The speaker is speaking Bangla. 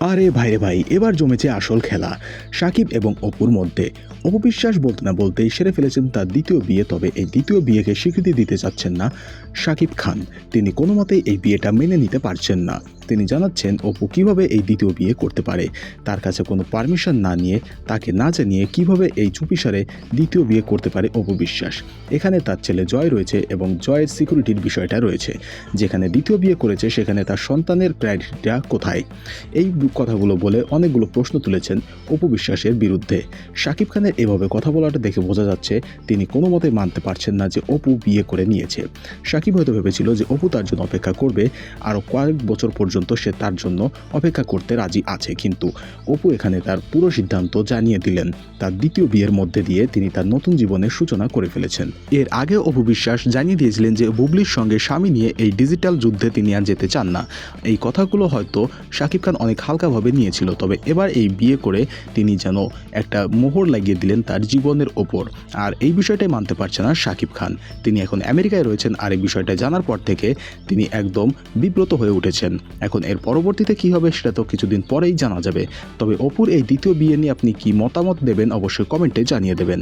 আরে ভাইরে ভাই, এবার জমেছে আসল খেলা। সাকিব এবং অপুর মধ্যে। অপবিশ্বাস বলতে না বলতেই সেরে ফেলেছেন তার দ্বিতীয় বিয়ে, তবে এই দ্বিতীয় বিয়েকে স্বীকৃতি দিতে চাচ্ছেন না সাকিব খান। তিনি কোনো মতেই এই বিয়েটা মেনে নিতে পারছেন না। তিনি জানাচ্ছেন, অপু কীভাবে এই দ্বিতীয় বিয়ে করতে পারে? তার কাছে কোনো পারমিশন না নিয়ে, তাকে না জানিয়ে কীভাবে এই চুপিসারে দ্বিতীয় বিয়ে করতে পারে অপু বিশ্বাস? এখানে তার ছেলে জয় রয়েছে এবং জয়ের সিকিউরিটির বিষয়টা রয়েছে। যেখানে দ্বিতীয় বিয়ে করেছে, সেখানে তার সন্তানের ক্রাইটেরিয়া কোথায়? এই কথাগুলো বলে অনেকগুলো প্রশ্ন তুলেছেন অপু বিশ্বাসের বিরুদ্ধে। শাকিব খানের এভাবে কথা বলাটা দেখে বোঝা যাচ্ছে, তিনি কোনো মতে মানতে পারছেন না যে অপু বিয়ে করে নিয়েছে। শাকিব হয়তো ভেবেছিল যে অপু তার জন্য অপেক্ষা করবে। আরও কয়েক বছর পর্যন্ত সে তার জন্য অপেক্ষা করতে রাজি আছে। কিন্তু অপু এখানে তার পুরো সিদ্ধান্ত জানিয়ে দিলেন। তার দ্বিতীয় বিয়ের মধ্যে দিয়ে তিনি তার নতুন জীবনের সূচনা করে ফেলেছেন। এর আগে অপু বিশ্বাস জানিয়ে দিয়েছিলেন যে বুবলির সঙ্গে স্বামী নিয়ে এই ডিজিটাল যুদ্ধে তিনি আর যেতে চান না। এই কথাগুলো হয়তো শাকিব খান অনেক হালকাভাবে নিয়েছিল, তবে এবার এই বিয়ে করে তিনি যেন একটা মোহর লাগিয়ে দিলেন তার জীবনের ওপর। আর এই বিষয়টাই মানতে পারছে না শাকিব খান। তিনি এখন আমেরিকায় রয়েছেন। আর এই বিষয়টা জানার পর থেকে তিনি একদম বিব্রত হয়ে উঠেছেন। এখন এর পরবর্তীতে কি হবে সেটা তো কিছুদিন পরেই জানা যাবে। তবে অপুর এই দ্বিতীয় বিয়ে নিয়ে আপনি কি মতামত দেবেন অবশ্যই কমেন্টে জানিয়ে দেবেন।